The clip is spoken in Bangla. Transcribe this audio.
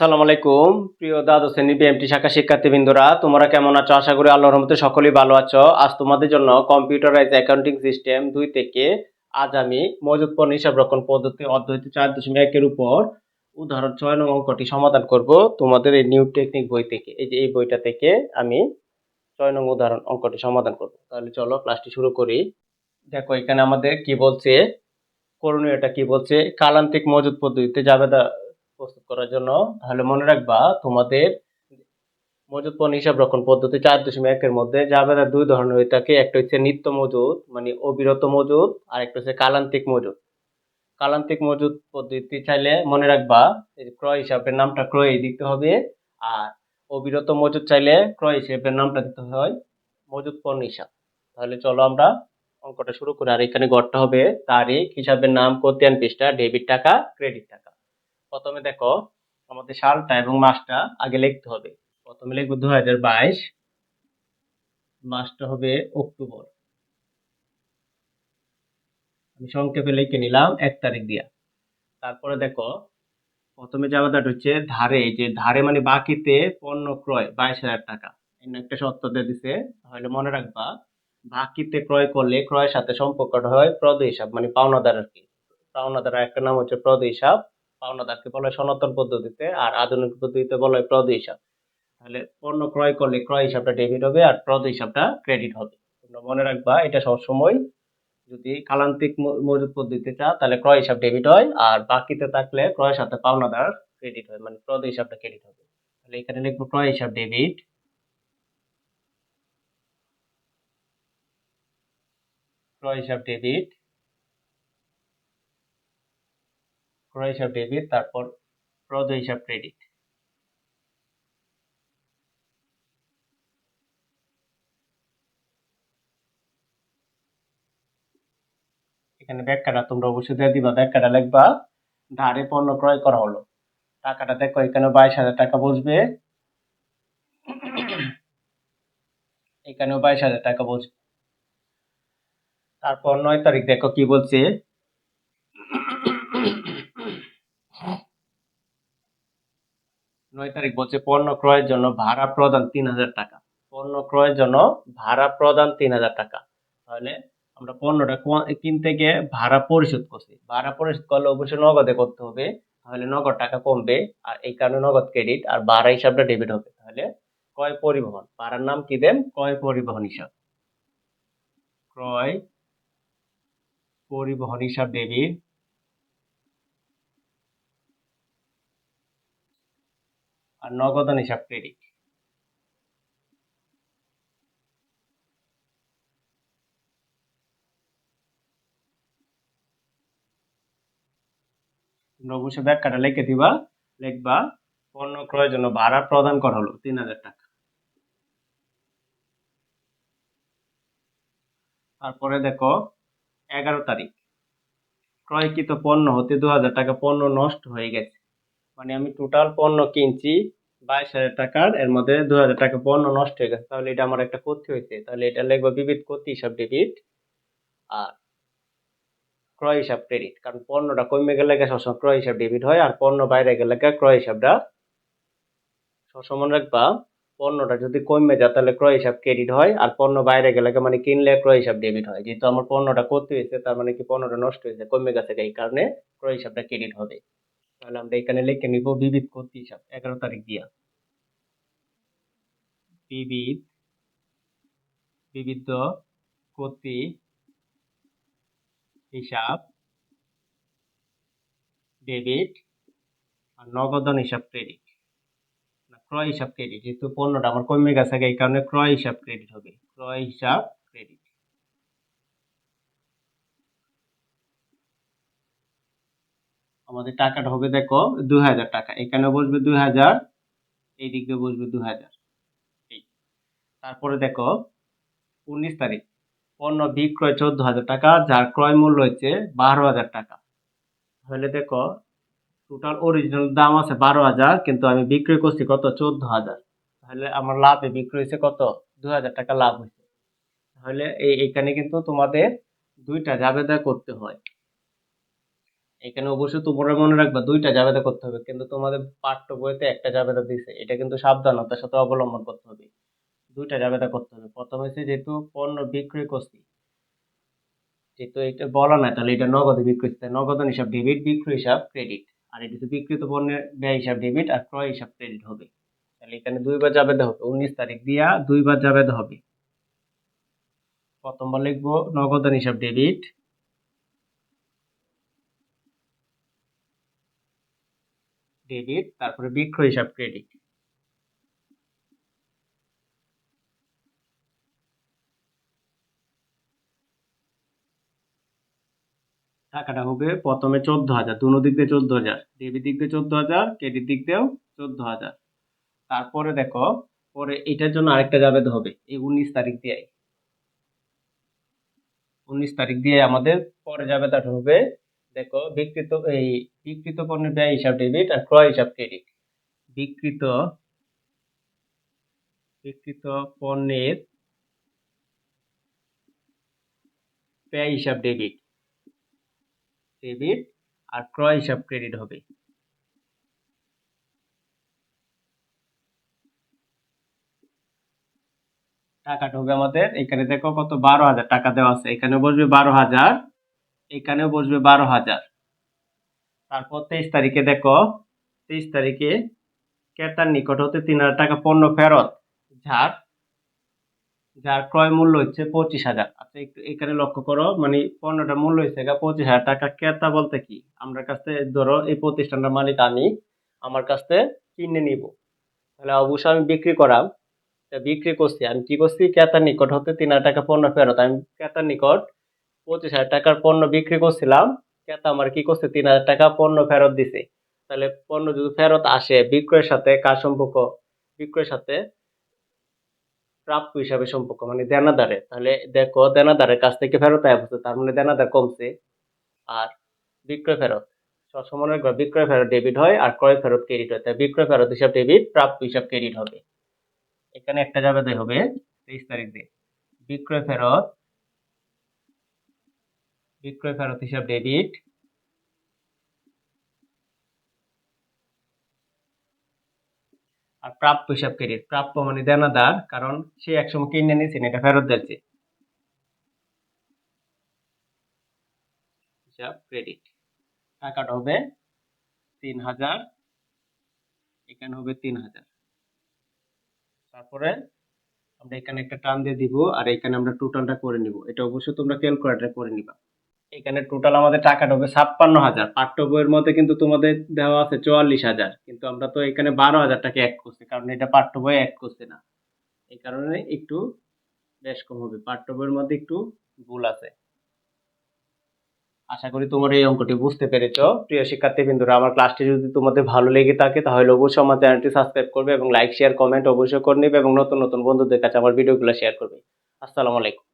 সালাম আলাইকুম। প্রিয় দ্বাদশ শ্রেণি বিএমটি শাখা শিক্ষার্থীবৃন্দরা, তোমরা কেমন আছো? আশা করি আল্লাহর রহমতে সকলেই ভালো আছো। আজ তোমাদের জন্য কম্পিউটারাইজ অ্যাকাউন্টিং সিস্টেম দুই থেকে আজ আমি মজুত পণ্য হিসাব রক্ষণ পদ্ধতি অধ্যয়িত চার দশমিক একের উপর উদাহরণ ছয় নং অঙ্কটি সমাধান করব। তোমাদের এই নিউ টেকনিক বই থেকে, এই যে এই বইটা থেকে আমি ছয় নং উদাহরণ অঙ্কটি সমাধান করব। তাহলে চলো ক্লাসটি শুরু করি। দেখো, এখানে আমাদের কি বলছে? করণীয়টা কি বলছে? কালান্তিক মজুত পদ্ধতিতে জাবেদা প্রস্তুত করার জন্য, তাহলে মনে রাখবা তোমাদের মজুদ পণ্য হিসাব রক্ষণ পদ্ধতি চার দশমিক একের মধ্যে জাবেদা দুই ধরনের হয়ে থাকে। একটা হচ্ছে নিত্য মজুদ মানে অবিরত মজুদ আর একটা হচ্ছে কালান্তিক মজুদ কালান্তিক মজুদ পদ্ধতি চাইলে মনে রাখবা ক্রয় হিসাবের নামটা ক্রয় দিতে হবে, আর অবিরত মজুদ চাইলে ক্রয় হিসাবের নামটা দিতে হয় মজুদ পণ্য হিসাব। তাহলে চলো আমরা অঙ্কটা শুরু করি। আর এখানে গড়টা হবে তারিখ, হিসাবের নাম কোতিয়ান পৃষ্ঠা, ডেবিট টাকা, ক্রেডিট টাকা। প্রথমে দেখো আমাদের সালটা এবং মাসটা আগে লিখতে হবে। প্রথমে লিখব দু হাজার বাইশ, মাসটা হবে অক্টোবর। আমি সংক্ষেপে লিখে নিলাম এক তারিখ দিয়া। তারপরে দেখো, প্রথমে যে আমাদের হচ্ছে ধারে যে ধারে মানে বাকিতে পণ্য ক্রয় বাইশ হাজার টাকা। এখানে একটা শর্ত দিয়ে দিছে, তাহলে মনে রাখবা, বাকিতে ক্রয় করলে ক্রয়ের সাথে সম্পর্কটা হয় প্রদ হিসাব মানে পাওনাদার আর কি। পাওনাদার একটা নাম হচ্ছে প্রদ হিসাব পাওনাদারকে বলা হয় সনাতন পদ্ধতিতে আর আধুনিক পদ্ধতিতে বলা হয় প্রদ হিসাব। তাহলে পণ্য ক্রয় করলে ক্রয় হিসাবটা ডেবিট হবে আর প্রদ হিসাবটা ক্রেডিট হবে। তোমরা মনে রাখবা, এটা সবসময় যদি কালান্তিক মজুদ পদ্ধতিতে চাও, তাহলে ক্রয় হিসাব ডেবিট হয় আর বাকিতে থাকলে ক্রয়ের সাথে পাওনাদার ক্রেডিট হয় মানে প্রদ হিসাবটা ক্রেডিট হবে। তাহলে এখানে লিখব ক্রয় হিসাব ডেবিট ক্রয় হিসাব ডেবিট ক্রয় হিসাব ডেবিট তারপর প্রদ হিসাব ক্রেডিট এখানে ব্যাখ্যাটা তোমরা অবশ্যই দিয়ে দিবা। ব্যাখ্যাটা লিখবা, ধারে পণ্য ক্রয় করা হলো। টাকাটা দেখো, এখানে বাইশ হাজার টাকা বসবে। এখানেও বাইশ হাজার টাকা বসবে। তারপর নয় তারিখ দেখো কি বলছে? নয় তারিখ বলছে পণ্য ক্রয়ের জন্য ভাড়া প্রদান তিন হাজার টাকা। পণ্য ক্রয়ের জন্য ভাড়া প্রদান তিন হাজার টাকা। তাহলে আমরা পণ্যটা কিনতে গিয়ে ভাড়া পরিশোধ করছি। ভাড়া পরিশোধ করলে অবশ্যই নগদে করতে হবে। তাহলে নগদ টাকা কমবে আর এই কারণে নগদ ক্রেডিট আর ভাড়া হিসাবটা ডেবিট হবে। তাহলে ক্রয় পরিবহন। ভাড়ার নাম কি দেন? ক্রয় পরিবহন হিসাব। ক্রয় পরিবহন হিসাব ডেবিট আর নগদান হিসাব ক্রেডিট তোমরা অবশ্যই ব্যাখ্যাটা লিখে দিবা। লিখবা, পণ্য ক্রয়ের জন্য ভাড়া প্রদান করা হলো তিন হাজার টাকা। তারপরে দেখো, এগারো তারিখ। ক্রয়কৃত পণ্য হতে দু হাজার টাকা পণ্য নষ্ট হয়ে গেছে। মানে আমি টোটাল পণ্য কিনছি বাইশ হাজার টাকার, এর মধ্যে দু হাজার টাকা পণ্য নষ্ট হয়ে গেছে। তাহলে এটা আমার একটা ক্ষতি হয়েছে। তাহলে এটা লিখব বিবিধ ক্ষতি হিসাব ডেবিট আর ক্রয় হিসাব ক্রেডিট কারণ পণ্যটা কমে গেলে সবসময় ক্রয় হিসাব ডেবিট হয়, আর পণ্য বাইরে গেলে ক্রয় হিসাবটা সবসময় রাখবা, পণ্যটা যদি কমে যায় তাহলে ক্রয় হিসাব ক্রেডিট হয়, আর পণ্য বাইরে গেলে মানে কিনলে ক্রয় হিসাব ডেবিট হয়। যেহেতু আমার পণ্যটা করতে হয়েছে, তার মানে কি পণ্যটা নষ্ট হয়েছে, কমে গেছে, এই কারণে ক্রয় হিসাবটা ক্রেডিট হবে। তাহলে আমরা এখানে লিখে নিব বিবিধ ক্ষতি হিসাব? এগারো তারিখ দিয়া। বিবিধ বিবিধ ক্ষতি হিসাব? ডেবিট আর নগদান হিসাব ক্রেডিট। ক্রয় হিসাব ক্রেডিট, যেহেতু পণ্যটা আমার কমে গেছে, এই কারণে ক্রয় হিসাব ক্রেডিট হবে। ক্রয় হিসাব ক্রেডিট আমাদের টাকাটা হবে দেখো দুই হাজার টাকা। এখানে বসবে দুই হাজার এই দিক বসবে দুই হাজার এই। তারপরে দেখো, উনিশ তারিখ। পণ্য বিক্রয় চোদ্দ হাজার টাকা, যার ক্রয় মূল্য হচ্ছে বারো হাজার টাকা। তাহলে দেখো টোটাল অরিজিনাল দাম আছে বারো হাজার কিন্তু আমি বিক্রয় করছি কত? চোদ্দ হাজার তাহলে আমার লাভে বিক্রি হয়েছে কত? দু হাজার টাকা লাভ হয়েছে। তাহলে এই এখানে কিন্তু তোমাদের দুইটা জাবেদা করতে হয়। এখানে অবশ্যই তোমরা মনে রাখবা দুইটা জাবেদা করতে হবে, কিন্তু তোমাদের পাঠ্য বইতে একটা জাবেদা দিছে, এটা কিন্তু সাবধানতার সাথে অবলম্বন করতে হবে। দুইটা জাবেদা করতে হবে। প্রথম হচ্ছে যেহেতু পণ্য বিক্রয় করছি যেহেতু এটা বলা নাই, তাহলে এটা নগদে বিক্রয় করতে নগদ হিসাব ডেবিট বিক্রয় হিসাব ক্রেডিট আর এটা হচ্ছে বিক্রিত পণ্যের ব্যয় হিসাব ডেবিট আর ক্রয় হিসাব ক্রেডিট হবে। তাহলে এখানে দুইবার জাবেদা হবে, উনিশ তারিখ দিয়া দুইবার জাবেদা হবে। প্রথমবার লিখব নগদান হিসাব ডেবিট ডেবিট তারপরে বিক্রয় হিসাব ক্রেডিট টাকাটা হবে প্রথমে চোদ্দ হাজার দুনো দিক দিয়ে চোদ্দ হাজার ডেবিট দিক দিয়ে চোদ্দ হাজার ক্রেডিট দিক দিয়েও চোদ্দ হাজার তারপরে দেখো, পরে এটার জন্য আরেকটা যাবে হবে, এই উনিশ তারিখ দিয়ে উনিশ তারিখ দিয়ে আমাদের পরে যাবে তার হবে দেখো, বিকৃত এই বিকৃত পণ্যের ব্যয় হিসাব ডেবিট আর ক্রয় হিসাব ক্রেডিট বিকৃত বিকৃত পণ্যের ব্যয় হিসাব ডেবিট ডেবিট আর ক্রয় হিসাব ক্রেডিট হবে। টাকাটা হবে আমাদের, এখানে দেখো কত, বারো হাজার টাকা দেওয়া আছে। এখানে বসবে বারো হাজার। এখানেও বসবে বারো হাজার। তারপর তেইশ তারিখে দেখো, তেইশ তারিখে ক্রেতার নিকট হতে তিন হাজার টাকা পণ্য ফেরত। যার যার ক্রয় মূল্য হচ্ছে পঁচিশ হাজার। আচ্ছা একটু এখানে লক্ষ্য করো মানে পণ্যটার মূল্য হচ্ছে পঁচিশ হাজার টাকা। ক্রেতা বলতে কি? আমরা কাছ ধরো এই প্রতিষ্ঠানটার মালিক আমি, আমার কাছ থেকে কিনে নিব। তাহলে অবশ্যই আমি বিক্রি করাম। বিক্রি করছি, আমি কি করছি? ক্রেতার নিকট হতে তিন হাজার টাকা পণ্য ফেরত। আমি ক্রেতার নিকট পঁচিশ হাজার টাকার পণ্য বিক্রি করছিলাম। ক্রেতা আমার কি করছে? তিন হাজার টাকা পণ্য ফেরত দিছে। তাহলে পণ্য যদি ফেরত আসে বিক্রয়ের সাথে কার সম্পর্ক? বিক্রয়ের সাথে প্রাপ্য হিসাবে সম্পর্ক মানে দেনাদারে। তাহলে দেখো দেনাদারের কাছ থেকে ফেরত আসছে তার মানে দেনাদার কমছে। আর বিক্রয় ফেরত সবসময় রাখবা, বিক্রয় ফেরত ডেবিট হয় আর ক্রয় ফেরত ক্রেডিট হয়। তাই বিক্রয় ফেরত হিসাব ডেবিট প্রাপ্য হিসাব ক্রেডিট হবে। এখানে একটা যাবে হবে তেইশ তারিখ দিয়ে বিক্রয় ফেরত বিক্রয় ফেরত হিসাব ডেবিট আর প্রাপ্য হিসাব ক্রেডিট প্রাপ্য মানে দেনাদার, কারণ সে একসময় কিনে নিয়েছেন এটা ফেরত দিচ্ছে হিসাব ক্রেডিট টাকাটা হবে তিন হাজার, এখানে হবে তিন হাজার। তারপরে আমরা এখানে একটা টান দিয়ে দিব, আর এখানে আমরা টোটালটা করে নিব। এটা অবশ্যই তোমরা ক্যালকুলেটর করে নিবা। এখানে টোটাল আমাদের টাকা হবে ছাপ্পান্ন হাজার পাঠ্য বইয়ের মধ্যে কিন্তু তোমাদের দেওয়া আছে চুয়াল্লিশ হাজার কিন্তু আমরা তো এখানে বারো হাজার টাকা অ্যাড করছি, কারণ এটা পাঠ্য বই অ্যাড করছে না। এই কারণে একটু বেশ কম হবে। পাঠ্য বইয়ের মধ্যে একটু ভুল আছে। আশা করি তোমার এই অঙ্কটি বুঝতে পেরেছ। প্রিয় শিক্ষার্থী শিক্ষার্থীবৃন্দরা, আমার ক্লাসটি যদি তোমাদের ভালো লেগে থাকে, তাহলে অবশ্যই আমার চ্যানেলটি সাবস্ক্রাইব করবে এবং লাইক শেয়ার কমেন্ট অবশ্যই করে নেবে এবং নতুন নতুন বন্ধুদের কাছে আমার ভিডিওগুলো শেয়ার করবে। আসসালামু আলাইকুম।